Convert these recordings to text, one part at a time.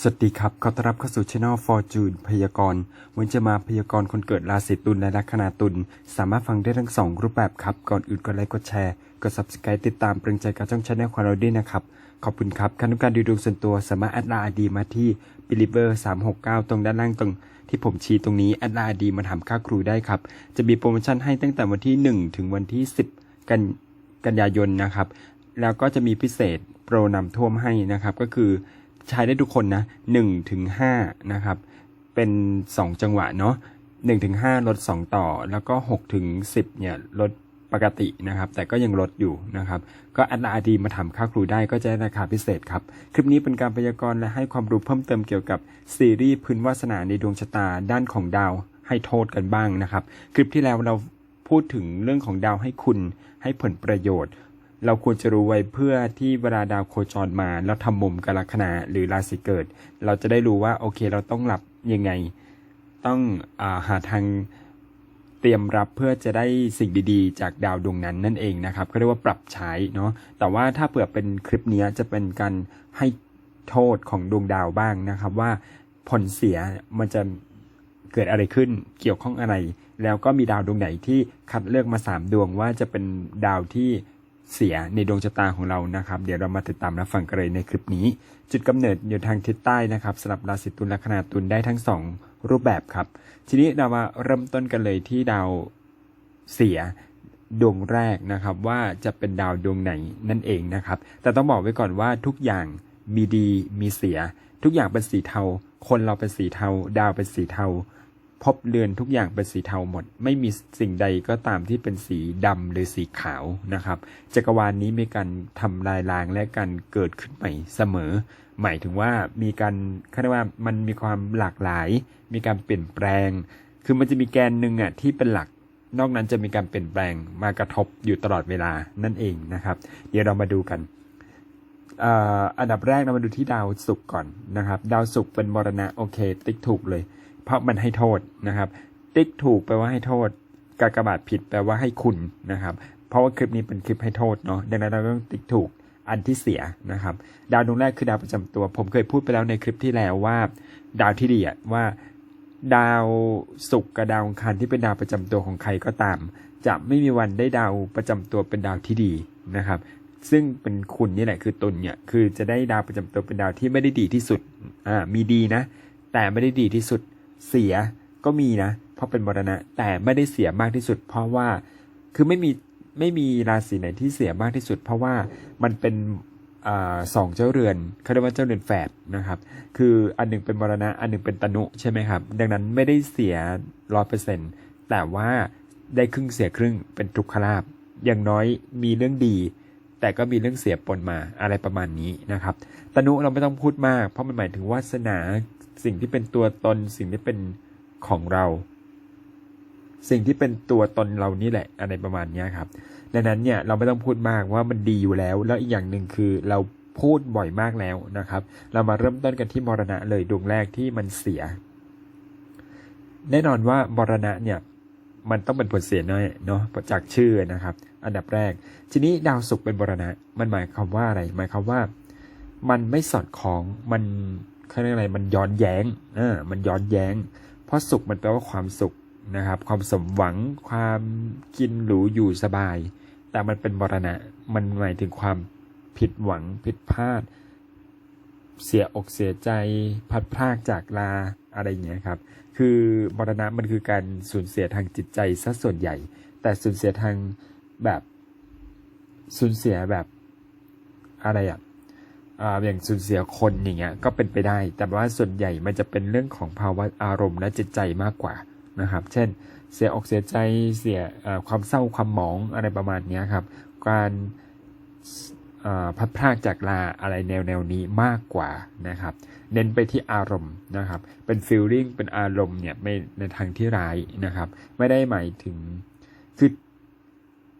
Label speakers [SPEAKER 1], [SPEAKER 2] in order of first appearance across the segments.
[SPEAKER 1] สวัสดีครับ ขอต้อนรับเข้าสู่ช anel Fortune พยากรณ์วันจะมาพยากรณ์คนเกิดราศีตุลและลัคนาตุล สามารถฟังได้ทั้งสองรูปแบบครับ ก่อนอื่นกดไลค์ กดแชร์ กด subscribe ติดตามเป็นกำลังใจกับช่องช anel ของเราด้วยนะครับ ขอบคุณครับการต้องการดูดวงส่วนตัวสามารถแอดไลน์ดีมาที่ believer 369 ตรงด้านล่างตรงที่ผมชี้ตรงนี้แอดไลน์ดีมาถามค่าครูได้ครับ จะมีโปรโมชั่นให้ตั้งแต่วันที่ 1 ถึงวันที่ 10 กันกันยายนนะครับ แล้วก็จะมีพิเศษโปรนำท่วมให้นะครับ ก็คือ ใช้ได้ทุกคนนะ1ถึง5นะครับ เป็น 2 จังหวะเนาะ1ถึง5ลด 2 ต่อ แล้วก็6ถึง10เนี่ยลดปกตินะครับ แต่ก็ยังลดอยู่นะครับ ก็อันอาดีมาทำค่าครูได้ก็จะได้ราคาพิเศษครับ คลิปนี้เป็นการพยากรณ์และให้ความรู้เพิ่มเติมเกี่ยวกับซีรีส์พื้นวาสนาในดวงชะตาด้านของดาวให้โทษกันบ้างนะครับ คลิปที่แล้วเราพูดถึงเรื่องของดาวให้คุณให้ผลประโยชน์ เราควรจะรู้ไว้เพื่อที่เวลาดาวโคจรมา แล้วทำมุมกับลัคนาหรือราศีเกิด เราจะได้รู้ว่าโอเคเราต้องรับยังไง ต้องอาหาทางเตรียมรับเพื่อจะได้สิ่งดีๆ จากดาวดวงนั้นนั่นเองนะครับก็เรียกว่าปรับใช้เนาะแต่ว่าถ้าเผื่อเป็นคลิปนี้จะเป็นการให้โทษของดวงดาวบ้างนะครับ ว่าผลเสียมันจะเกิดอะไรขึ้นเกี่ยวข้องอะไร แล้วก็มีดาวดวงไหนที่คัดเลือกมาสามดวงว่าจะเป็นดาวที่ เสียในดวงชะตาของเรานะครับ เดี๋ยวเรามาติดตามรับฟังกันเลยในคลิปนี้ จุดกำเนิดอยู่ทางทิศใต้นะครับสำหรับราศีตุลและคนาตุลได้ทั้งสองรูปแบบครับ ทีนี้เรามาเริ่มต้นกันเลยที่ดาวเสียดวงแรกนะครับว่าจะเป็นดาวดวงไหนนั่นเองนะครับ แต่ต้องบอกไว้ก่อนว่าทุกอย่างมีดีมีเสีย ทุกอย่างเป็นสีเทา คนเราเป็นสีเทา ดาวเป็นสีเทา พบเรือนทุกอย่างเป็นสีเทาหมด ไม่มีสิ่งใดก็ตามที่เป็นสีดำหรือสีขาวนะครับ จักรวาลนนี้มีการทำลายล้างและการเกิดขึ้นใหม่เสมอ หมายถึงว่ามีการเขาเรียกว่ามันมีความหลากหลาย มีการเปลี่ยนแปลง คือมันจะมีแกนหนึ่งอะที่เป็นหลัก นอกนั้นจะมีการเปลี่ยนแปลงมากระทบอยู่ตลอดเวลานั่นเองนะครับ เดี๋ยวเรามาดูกันอันดับแรกเรามาดูที่ดาวศุกร์ก่อนนะครับ ดาวศุกร์เป็นมรณะโอเค ติ๊กถูกเลย เพราะมันให้โทษนะครับ ติ๊กถูกแปลว่าให้โทษกากบาทผิดแปลว่าให้คุณนะครับ เพราะว่าคลิปนี้เป็นคลิปให้โทษเนาะดังนั้นเราต้องติ๊กถูกอันที่เสียนะครับ ดาวดวงแรกคือดาวประจำตัว ผมเคยพูดไปแล้วในคลิปที่แล้วว่า ดาวที่ดีอะว่า ดาวศุกร์กับดาวอังคารที่เป็นดาวประจำตัวของใครก็ตาม จะไม่มีวันได้ดาวประจำตัวเป็นดาวที่ดีนะครับ ซึ่งเป็นคุณนี่แหละคือตุลเนี่ยคือจะได้ดาวประจำตัวเป็นดาวที่ไม่ได้ดีที่สุดอ่ามีดีนะ แต่ไม่ได้ดีที่สุด เสียก็มีนะ เพราะเป็นมรณะ แต่ไม่ได้เสียมากที่สุด เพราะว่าคือไม่มีไม่มีราศีไหนที่เสียมากที่สุด เพราะว่ามันเป็นอสองเจ้าเรือนเขาเรียกว่าเจ้าเรือนแฝดนะครับ คืออันหนึ่งเป็นมรณะ อันหนึ่งเป็นตนุใช่ไหมครับ ดังนั้นไม่ได้เสียร้อยเปอร์เซ็นต์แต่ว่าได้ครึ่งเสียครึ่งเป็นทุกขลาบอย่างน้อยมีเรื่องดี แต่ก็มีเรื่องเสียปนมาอะไรประมาณนี้นะครับ ตนุเราไม่ต้องพูดมาก เพราะมันหมายถึงวาสนา สิ่งที่เป็นตัวตนสิ่งที่เป็นของเรา สิ่งที่เป็นตัวตนเรานี่แหละอะไรประมาณนี้ครับดังนั้นเนี่ยเราไม่ต้องพูดมากว่ามันดีอยู่แล้ว แล้วอีกอย่างหนึ่งคือเราพูดบ่อยมากแล้วนะครับ เรามาเริ่มต้นกันที่มรณะเลยดวงแรกที่มันเสีย แน่นอนว่ามรณะเนี่ยมันต้องเป็นผลเสียน้อยเนาะจากชื่อนะครับ อันดับแรก ทีนี้ดาวศุกร์เป็นมรณะ มันหมายความว่าอะไร หมายความว่า มันไม่สอดคล้องมัน เขาเรียกอะไรมันย้อนแย้งเออมันย้อนแย้ง เพราะสุขมันแปลว่าความสุขนะครับ ความสมหวังความกินหรูอยู่สบาย แต่มันเป็นมรณะมันหมายถึงความผิดหวังผิดพลาด เสียอกเสียใจพัดพรากจากลาอะไรอย่างเงี้ยครับ คือมรณะมันคือการสูญเสียทางจิตใจซะส่วนใหญ่ แต่สูญเสียทางแบบสูญเสียแบบอะไรอะ อ่าอย่างสูญเสียคนอย่างเงี้ยก็เป็นไปได้ แต่ว่าส่วนใหญ่มันจะเป็นเรื่องของภาวะอารมณ์และจิตใจมากกว่านะครับ เช่น เสียอกเสียใจเสียความเศร้าความหมองอะไรประมาณนี้ครับ การพัดพรากจากลาอะไรแนวแนวนี้มากกว่านะครับ เน้นไปที่อารมณ์นะครับ เป็นฟีลลิ่งเป็นอารมณ์เนี่ยไม่ในทางที่ร้ายนะครับ ไม่ได้หมายถึงคือ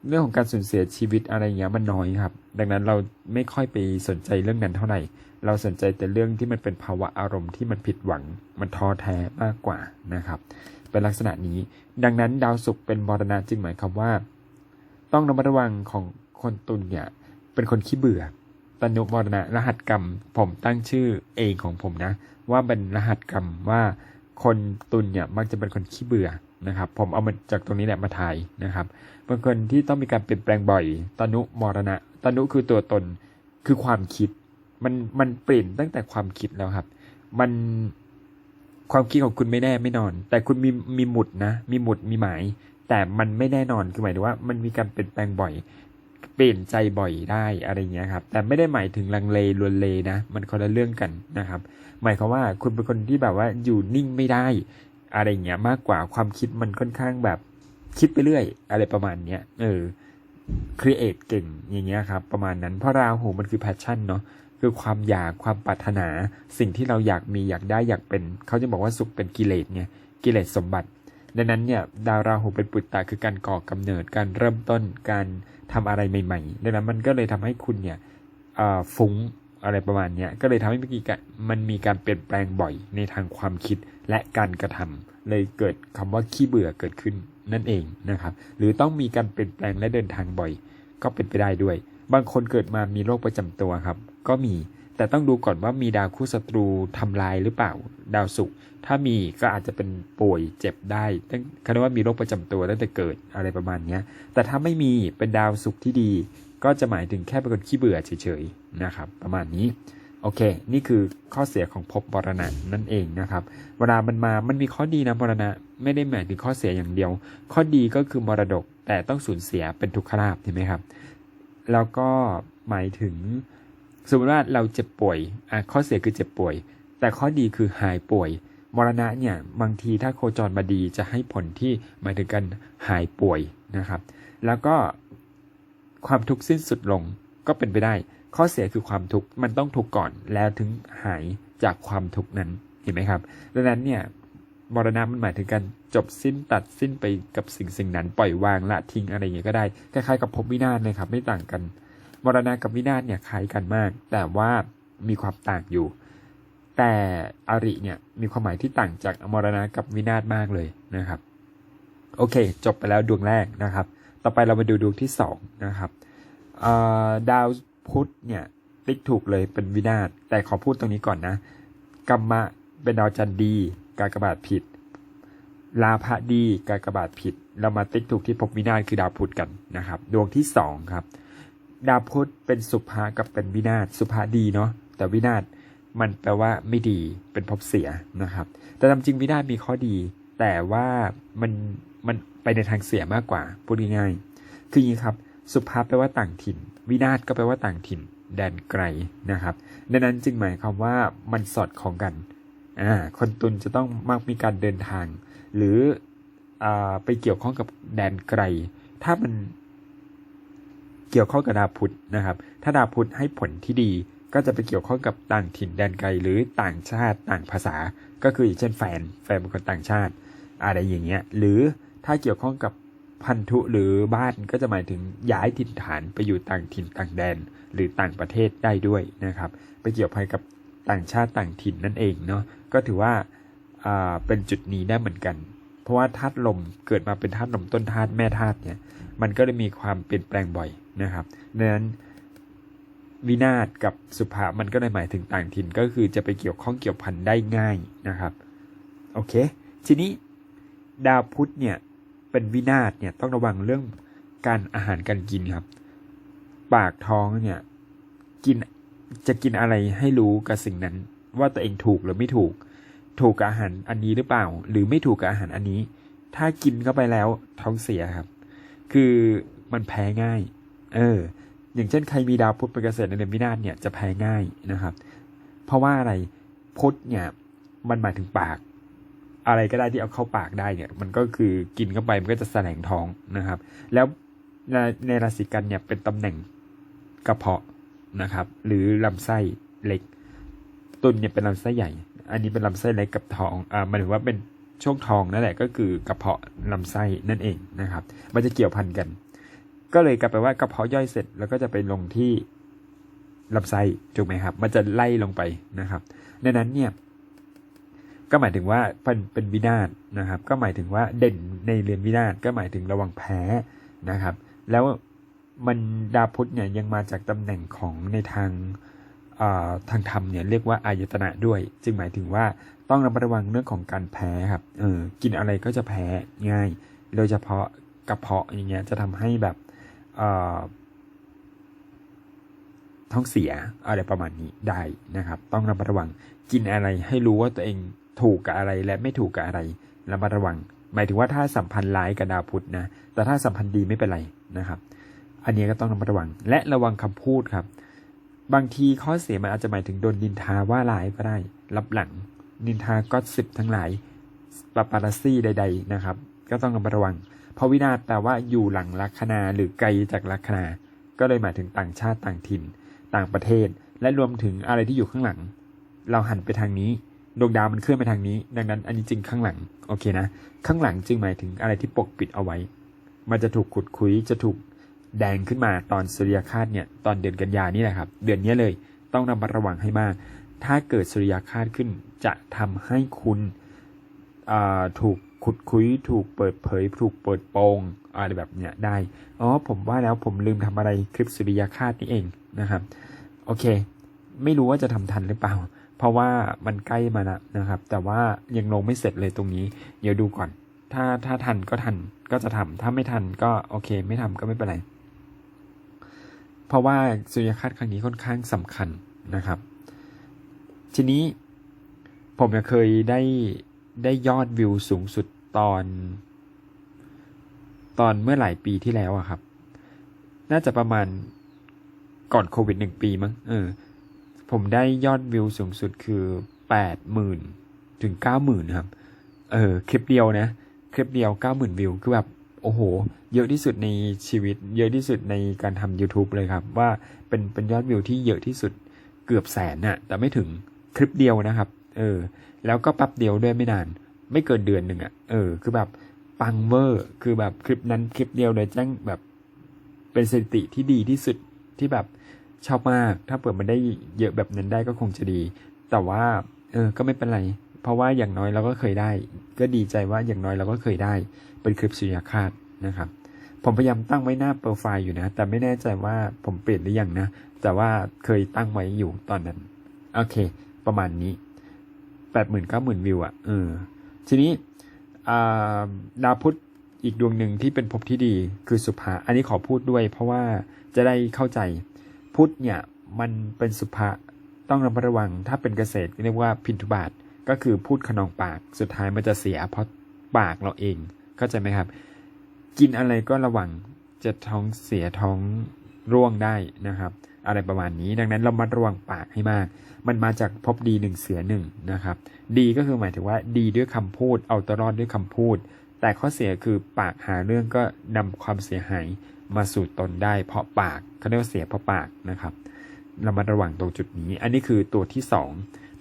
[SPEAKER 1] เรื่องของการสูญเสียชีวิตอะไรเงี้ยมันน้อยครับ ดังนั้นเราไม่ค่อยไปสนใจเรื่องนั้นเท่าไหร่ เราสนใจแต่เรื่องที่มันเป็นภาวะอารมณ์ที่มันผิดหวัง มันท้อแท้มากกว่านะครับ เป็นลักษณะนี้ ดังนั้นดาวศุกร์เป็นมรณะจึงหมายความว่า ต้องระมัดระวังของคนตุลเนี่ยเป็นคนขี้เบื่อตนุมรณะรหัสกรรม ผมตั้งชื่อเองของผมนะ ว่าเป็นรหัสกรรมว่าคนตุลเนี่ยมักจะเป็นคนขี้เบื่อ นะครับ ผมเอามาจากตรงนี้แหละมาถ่ายนะครับเป็นคนที่ต้องมีการเปลี่ยนแปลงบ่อยตนุมรณะตนุคือตัวตนคือความคิด มันมันเปลี่ยนตั้งแต่ความคิดแล้วครับ มันความคิดของคุณไม่แน่ไม่นอน แต่คุณมีมีหมุดนะ มีหมุดมีหมาย แต่มันไม่แน่นอนคือหมายถึงว่ามันมีการเปลี่ยนแปลงบ่อย เปลี่ยนใจบ่อยได้อะไรเงี้ยครับ แต่ไม่ได้หมายถึงลังเลลวนเลนะ มันคนละเรื่องกันนะครับ หมายความว่าคุณเป็นคนที่แบบว่าอยู่นิ่งไม่ได้ อะไรเงี้ยมากกว่าความคิดมันค่อนข้างแบบคิดไปเรื่อย อะไรประมาณเนี้ยเออครีเอทเก่งอย่างเงี้ยครับ ประมาณนั้นเพราะราหูมันคือแพชชั่นเนาะคือความอยากความปรารถนา สิ่งที่เราอยากมีอยากได้อยากเป็น เขาจะบอกว่าสุขเป็นกิเลสไงกิเลสสมบัติ ดังนั้นเนี่ยดาวราหูเป็นปุตตะคือการก่อกำเนิดการเริ่มต้นการทำอะไรใหม่ๆดังนั้นมันก็เลยทำให้คุณเนี่ยฟุ้ง อะไรประมาณนี้ก็เลยทำให้มีการมันมีการเปลี่ยนแปลงบ่อยในทางความคิดและการกระทำเลยเกิดคำว่าขี้เบื่อเกิดขึ้นนั่นเองนะครับ หรือต้องมีการเปลี่ยนแปลงและเดินทางบ่อย ก็เป็นไปได้ด้วย บางคนเกิดมามีโรคประจำตัวครับ ก็มีแต่ต้องดูก่อนว่ามีดาวคู่ศัตรูทำลายหรือเปล่า ดาวศุกร์ถ้ามีก็อาจจะเป็นป่วยเจ็บได้ตั้งเขาเรียกว่ามีโรคประจำตัวตั้งแต่เกิดอะไรประมาณนี้แต่ถ้าไม่มีเป็นดาวศุกร์ที่ดี ก็จะหมายถึงแค่เป็นคนขี้เบื่อเฉยๆนะครับประมาณนี้โอเค นี่คือข้อเสียของภพมรณะนั่นเองนะครับ เวลามันมา มันมีข้อดีนะมรณะ ไม่ได้หมายถึงข้อเสียอย่างเดียว ข้อดีก็คือมรดก แต่ต้องสูญเสียเป็นทุกขลาภใช่ไหมครับ แล้วก็หมายถึง สมมติว่าเราเจ็บป่วย อะข้อเสียคือเจ็บป่วย แต่ข้อดีคือหายป่วย มรณะเนี่ย บางทีถ้าโคจรมาดีจะให้ผลที่หมายถึงการหายป่วยนะครับ แล้วก็ ความทุกข์สิ้นสุดลงก็เป็นไปได้ ข้อเสียคือความทุกข์มันต้องทุกข์ก่อนแล้วถึงหายจากความทุกข์นั้นเห็นไหมครับ ดังนั้นเนี่ยมรณะมันหมายถึงการจบสิ้นตัดสิ้นไปกับสิ่งสิ่งนั้นปล่อยวางละทิ้งอะไรอย่างเงี้ยก็ได้คล้ายๆกับภพวินาศเลยครับไม่ต่างกัน มรณะกับวินาศเนี่ยคล้ายกันมาก แต่ว่ามีความต่างอยู่ แต่อริเนี่ยมีความหมายที่ต่างจากมรณะกับวินาศมากเลยนะครับ โอเค จบไปแล้วดวงแรกนะครับ ต่อไปเรามาดูดวงที่สองนะครับดาวพุธเนี่ยติ๊กถูกเลยเป็นวินาศแต่ขอพูดตรงนี้ก่อนนะกรรมะเป็นดาวจันทร์ดี กากบาทผิด ลาภะดี กากบาทผิด เรามาติ๊กถูกที่ภพวินาศคือดาวพุธกันนะครับ ดวงที่สองครับ ดาวพุธเป็นสุภากับเป็นวินาศสุภาดีเนาะแต่วินาศมันแปลว่าไม่ดีเป็นภพเสียนะครับ แต่ตามจริงวินาศมีข้อดี แต่ว่ามัน มันไปในทางเสียมากกว่าพูดง่ายๆคืออย่างนี้ครับ สุภาพแปลว่าต่างถิ่น วินาศก็แปลว่าต่างถิ่น แดนไกลนะครับดังนั้นจึงหมายความว่ามันสอดคล้องกันอ่าคนตุลจะต้องมักมีการเดินทาง หรืออ่าไปเกี่ยวข้องกับแดนไกล ถ้ามันเกี่ยวข้องกับดาวพุธนะครับ ถ้าดาวพุธให้ผลที่ดีก็จะไปเกี่ยวข้องกับต่างถิ่นแดนไกลหรือต่างชาติต่างภาษา ก็คืออย่างเช่นแฟนแฟนเป็นคนต่างชาติ อะไรอย่างเงี้ยหรือ ถ้าเกี่ยวข้องกับพันธุหรือบ้านก็จะหมายถึงย้ายถิ่นฐานไปอยู่ต่างถิ่นต่างแดน หรือต่างประเทศได้ด้วยนะครับ ไปเกี่ยวพันกับต่างชาติต่างถิ่นนั่นเองเนาะก็ถือว่าเป็นจุดนี้ได้เหมือนกัน เพราะว่าธาตุลมเกิดมาเป็นธาตุลมต้นธาตุแม่ธาตุเนี่ยมันก็เลยมีความเปลี่ยนแปลงบ่อยนะครับดังนั้นวินาศกับสุภามันก็เลยหมายถึงต่างถิ่นก็คือจะไปเกี่ยวข้องเกี่ยวพันได้ง่ายนะครับ โอเค ทีนี้ดาวพุธเนี่ย เป็นวินาศเนี่ยต้องระวังเรื่องการอาหารการกินครับ ปากท้องเนี่ยกินจะกินอะไรให้รู้กับสิ่งนั้น ว่าตัวเองถูกหรือไม่ถูก ถูกกับอาหารอันนี้หรือเปล่า หรือไม่ถูกกับอาหารอันนี้ ถ้ากินเข้าไปแล้วท้องเสียครับ คือมันแพ้ง่าย เออ อย่างเช่นใครมีดาวพุธเป็นเกษตรในเดือนวินาศเนี่ยจะแพ้ง่ายนะครับ เพราะว่าอะไรพุธเนี่ยมันหมายถึงปาก อะไรก็ได้ที่เอาเข้าปากได้เนี่ย มันก็คือกินเข้าไปมันก็จะแสลงท้องนะครับ แล้วในในราศีกันเนี่ยเป็นตำแหน่งกระเพาะนะครับ หรือลำไส้เล็ก ตุลเนี่ยเป็นลำไส้ใหญ่ อันนี้เป็นลำไส้เล็กกับท้องอ่ามันถือว่าเป็นช่วงท้องนั่นแหละก็คือกระเพาะลำไส้นั่นเองนะครับ มันจะเกี่ยวพันกัน ก็เลยกลับไปว่ากระเพาะย่อยเสร็จแล้วก็จะไปลงที่ลำไส้ถูกไหมครับ มันจะไล่ลงไปนะครับ ดังนั้นเนี่ย ก็หมายถึงว่าเป็นเป็นวินาศนะครับ ก็หมายถึงว่าเด่นในเรือนวินาศก็หมายถึงระวังแพ้นะครับ แล้วมันดาวพุธเนี่ยยังมาจากตำแหน่งของในทางทางธรรมเนี่ยเรียกว่าอายตนะด้วย จึงหมายถึงว่าต้องระมัดระวังเรื่องของการแพ้ครับเออกินอะไรก็จะแพ้ง่าย โดยเฉพาะกระเพาะอย่างเงี้ยจะทำให้แบบท้องเสียอะไรประมาณนี้ได้นะครับ ต้องระมัดระวังกินอะไรให้รู้ว่าตัวเอง ถูกกับอะไรและไม่ถูกกับอะไรระมัดระวัง หมายถึงว่าถ้าสัมพันธ์ร้ายกับดาวพุธนะ แต่ถ้าสัมพันธ์ดีไม่เป็นไรนะครับ อันนี้ก็ต้องระมัดระวัง และระวังคำพูดครับ บางทีข้อเสียมันอาจจะหมายถึงโดนดินทาว่าร้ายก็ได้รับหลังดินทาก็สิบทั้งหลายปาปาราซี่ใด ๆนะครับ ก็ต้องระมัดระวัง เพราะวินาศแปลว่าอยู่หลังลัคนาหรือไกลจากลัคนา ก็เลยหมายถึงต่างชาติต่างถิ่น ต่างประเทศ และรวมถึงอะไรที่อยู่ข้างหลัง เราหันไปทางนี้ ดวงดาวมันเคลื่อนไปทางนี้ ดังนั้น อันนี้จริงข้างหลังโอเคนะ ข้างหลังจึงหมายถึงอะไรที่ปกปิดเอาไว้ มันจะถูกขุดคุยจะถูกแดงขึ้นมาตอนสุริยคาตเนี่ยตอนเดือนกันยานี่แหละครับ เดือนนี้เลยต้องระมัดระวังให้มาก ถ้าเกิดสุริยคาตขึ้นจะทำให้คุณถูกขุดคุยถูกเปิดเผย ถูกเปิดโปงอะไรแบบเนี้ยได้อ๋อผมว่าแล้วผมลืมทำอะไรคลิปสุริยคาตนี่เองนะครับ โอเค ไม่รู้ว่าจะทำทันหรือเปล่า เพราะว่ามันใกล้มาแล้วนะครับ แต่ว่ายังลงไม่เสร็จเลยตรงนี้ เดี๋ยวดูก่อน ถ้าถ้าทันก็ทันก็จะทำถ้าไม่ทันก็โอเค ไม่ทำก็ไม่เป็นไร เพราะว่าสุริยคาตครั้งนี้ค่อนข้างสำคัญนะครับ ทีนี้ผมเคยได้ได้ยอดวิวสูงสุดตอน ตอนเมื่อหลายปีที่แล้วอะครับ น่าจะประมาณก่อนโควิดหนึ่งปีมั้งเออ ผมได้ยอดวิวสูงสุดคือแปดหมื่นถึงเก้าหมื่นครับ เออคลิปเดียวนะ คลิปเดียวเก้าหมื่นวิวคือแบบโอ้โห เยอะที่สุดในชีวิต เยอะที่สุดในการทำ YouTube เลยครับ ว่าเป็นเป็นยอดวิวที่เยอะที่สุดเกือบแสนน่ะ แต่ไม่ถึงคลิปเดียวนะครับ เออ แล้วก็ปั๊บเดียวด้วยไม่นาน ไม่เกินเดือนหนึ่งอะ เออ คือแบบปังเวอร์ คือแบบคลิปนั้นคลิปเดียวเลยแจ้งแบบเป็นสถิติที่ดีที่สุดที่แบบ ชอบมาก ถ้าเปิดมันได้เยอะแบบนั้นได้ก็คงจะดี แต่ว่า เออ ก็ไม่เป็นไร เพราะว่าอย่างน้อยเราก็เคยได้ ก็ดีใจว่าอย่างน้อยเราก็เคยได้ เป็นคลิปสุริยคาตนะครับ ผมพยายามตั้งไว้หน้าโปรไฟล์อยู่นะ แต่ไม่แน่ใจว่าผมเปลี่ยนหรือยังนะ แต่ว่าเคยตั้งไว้อยู่ตอนนั้น โอเค ประมาณนี้แปดหมื่นเก้าหมื่นวิวอะ่ะ เออ ทีนี้อ่าดาวพุธอีกดวงหนึ่งที่เป็นภพที่ดีคือสุภา อันนี้ขอพูดด้วยเพราะว่าจะได้เข้าใจ พุธเนี่ยมันเป็นสุภาต้องระมัดระวัง ถ้าเป็นเกษตรเรียกว่าพินทุบาทก็คือพูดขนองปากสุดท้ายมันจะเสียเพราะปากเราเองเข้าใจไหมครับ กินอะไรก็ระวังจะท้องเสียท้องร่วงได้นะครับ อะไรประมาณนี้ดังนั้นเรามัดระวังปากให้มาก มันมาจากพบดีหนึ่งเสียหนึ่งนะครับ ดีก็คือหมายถึงว่าดีด้วยคำพูดเอาตัวรอดด้วยคำพูด แต่ข้อเสียคือปากหาเรื่องก็นำความเสียหาย มาสู่ตนได้เพราะปากเขาเรียกว่าเสียเพราะปากนะครับเรามาระวังตรงจุดนี้ อันนี้คือตัวที่สอง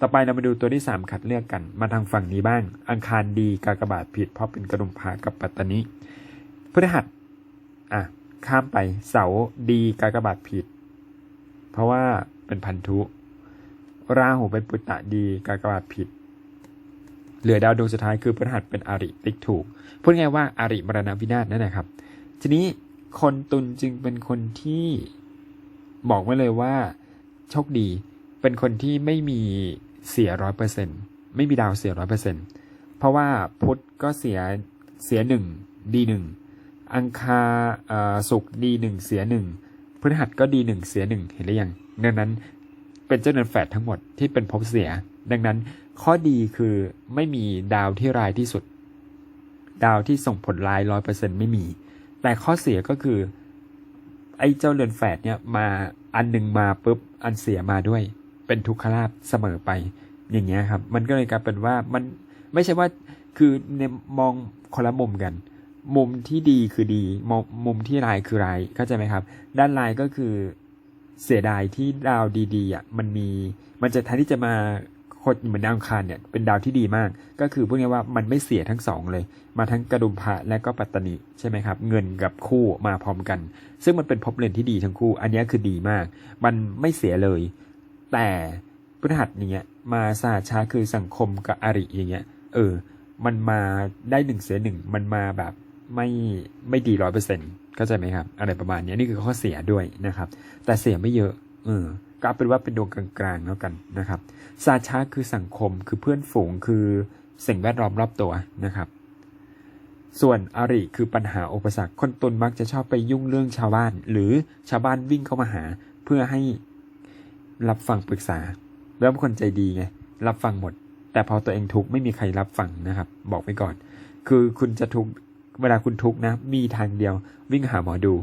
[SPEAKER 1] ต่อไปเรามาดูตัวที่สามคัดเลือกกัน มาทางฝั่งนี้บ้าง อังคารดีกากบาทผิด เพราะเป็นกระดุมพากับปัตตานีพฤหัสอะข้ามไปเสาดีกากบาทผิด เพราะว่าเป็นพันธุ ราหูเป็นปุตตะดีกากบาทผิด เหลือดาวดวงสุดท้ายคือพฤหัสเป็นอาริติ๊กถูก พูดง่ายว่าอาริมรณวินาศนั่นแหละครับ ทีนี้ คนตุลจึงเป็นคนที่บอกไว้เลยว่า โชคดี เป็นคนที่ไม่มีเสียร้อยเปอร์เซ็นไม่มีดาวเสียร้อยเปอร์เซ็นเพราะว่าพุธก็เสียเสียหนึ่งดีหนึ่งอังคาเอ่อศุกร์ดีหนึ่งเสียหนึ่งพฤหัสก็ดีหนึ่งเสียหนึ่งเห็นหรือยังดังนั้นเป็นเจ้าเนินแฝดทั้งหมดที่เป็นภพเสีย ดังนั้นข้อดีคือไม่มีดาวที่ร้ายที่สุด ดาวที่ส่งผลร้ายร้อยเปอร์เซ็นไม่มี แต่ข้อเสียก็คือ ไอ้เจ้าเรือนแฝดเนี่ยมาอันหนึ่งมาปุ๊บอันเสียมาด้วย เป็นทุกขลาภเสมอไป อย่างเงี้ยครับ มันก็เลยกลายเป็นว่ามันไม่ใช่ว่าคือในมองคนละมุมกัน มุมที่ดีคือดีมมุมที่ร้ายคือร้ายเข้าใจไหมครับ ด้านร้ายก็คือเสียดายที่ดาวดีๆอะมันมีมันจะแทนที่จะมา โคตรเหมือนดาวอังคารเนี่ยเป็นดาวที่ดีมาก ก็คือพูดง่ายว่ามันไม่เสียทั้งสองเลย มาทั้งกระดุมพระและก็ปัตตานีใช่ไหมครับ เงินกับคู่มาพร้อมกัน ซึ่งมันเป็นภพเลนที่ดีทั้งคู่ อันนี้คือดีมาก มันไม่เสียเลย แต่พฤหัสอย่างเงี้ยมาสาชาคือสังคมกับอริอย่างเงี้ย เออ มันมาได้หนึ่งเสียหนึ่งมันมาแบบไม่ไม่ดีร้อยเปอร์เซ็นต์เข้าใจไหมครับ อะไรประมาณนี้นี่คือข้อเสียด้วยนะครับ แต่เสียไม่เยอะ เออก็เป็นว่าเป็นดวงกลางๆแล้วกันนะครับ ซาชาคือสังคมคือเพื่อนฝูงคือสิ่งแวดล้อมรอบตัวนะครับ ส่วนอาริคือปัญหาอุปสรรคคนตนมักจะชอบไปยุ่งเรื่องชาวบ้าน หรือชาวบ้านวิ่งเข้ามาหา เพื่อให้รับฟังปรึกษา แล้วเป็นคนใจดีไงรับฟังหมด แต่พอตัวเองทุกข์ไม่มีใครรับฟังนะครับ บอกไว้ก่อน คือคุณจะทุกข์เวลาคุณทุกข์นะ มีทางเดียว วิ่งหาหมอดู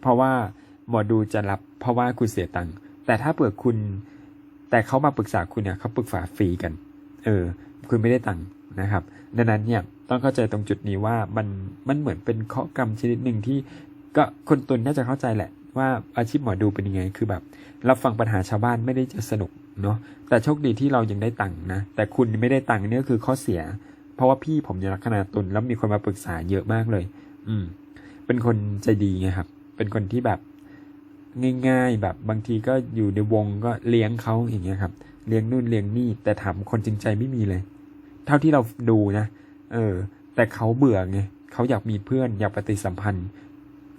[SPEAKER 1] เพราะว่าหมอดูจะรับ เพราะว่าคุณเสียตังค์แต่ถ้าเปิดคุณ แต่เขามาปรึกษาคุณเนี่ยเขาปรึกษาฟรีกัน เออ คุณไม่ได้ตังค์นะครับ ดังนั้นเนี่ยต้องเข้าใจตรงจุดนี้ว่ามันมันเหมือนเป็นเคาะกรรมชนิดหนึ่งที่ก็คนตุนน่าจะเข้าใจแหละ ว่าอาชีพหมอดูเป็นยังไงคือแบบรับฟังปัญหาชาวบ้านไม่ได้จะสนุกเนาะแต่โชคดีที่เรายังได้ตังค์นะ แต่คุณไม่ได้ตังค์เนี่ยคือข้อเสีย เพราะว่าพี่ผมเนี่ยลักษณะตุนแล้วมีคนมาปรึกษาเยอะมากเลย อืม เป็นคนใจดีไงครับ เป็นคนที่แบบ ง่าย ๆ แบบบางทีก็อยู่ในวงก็เลี้ยงเขาอย่างเงี้ยครับ เลี้ยงนู่นเลี้ยงนี่แต่ถามคนจริงใจไม่มีเลย เท่าที่เราดูนะ เออ แต่เขาเบื่อไงเขาอยากมีเพื่อนอยากปฏิสัมพันธ์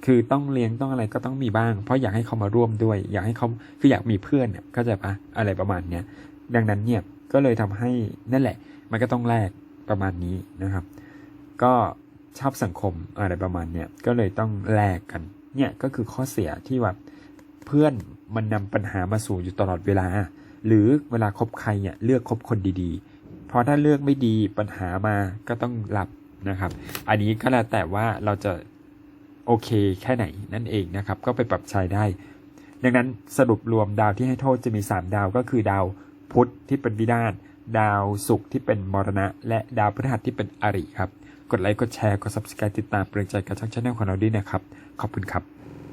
[SPEAKER 1] คือต้องเลี้ยงต้องอะไรก็ต้องมีบ้าง เพราะอยากให้เขามาร่วมด้วย อยากให้เขาคืออยากมีเพื่อนเนี่ยเข้าใจปะอะไรประมาณเนี้ยดังนั้นเนี่ยก็เลยทำให้นั่นแหละ มันก็ต้องแลกประมาณนี้นะครับ ก็ชอบสังคมอะไรประมาณเนี้ยก็เลยต้องแลกกัน เนี่ยก็คือข้อเสียที่ว่า เพื่อนมันนำปัญหามาสู่อยู่ตลอดเวลา หรือเวลาคบใครเนี่ยเลือกคบคนดีๆ เพราะถ้าเลือกไม่ดีปัญหามาก็ต้องรับนะครับ อันนี้ก็แล้วแต่ว่าเราจะโอเคแค่ไหนนั่นเองนะครับ ก็ไปปรับใช้ได้ ดังนั้นสรุปรวมดาวที่ให้โทษจะมี 3 ดาวก็คือดาวพุธที่เป็นวินาศดาวศุกร์ที่เป็นมรณะ และดาวพฤหัสที่เป็นอริครับ กดไลค์กดแชร์กด subscribe ติดตามเปลืองใจกับช่องชาแนลของเราด้วยนะครับ ขอบคุณครับ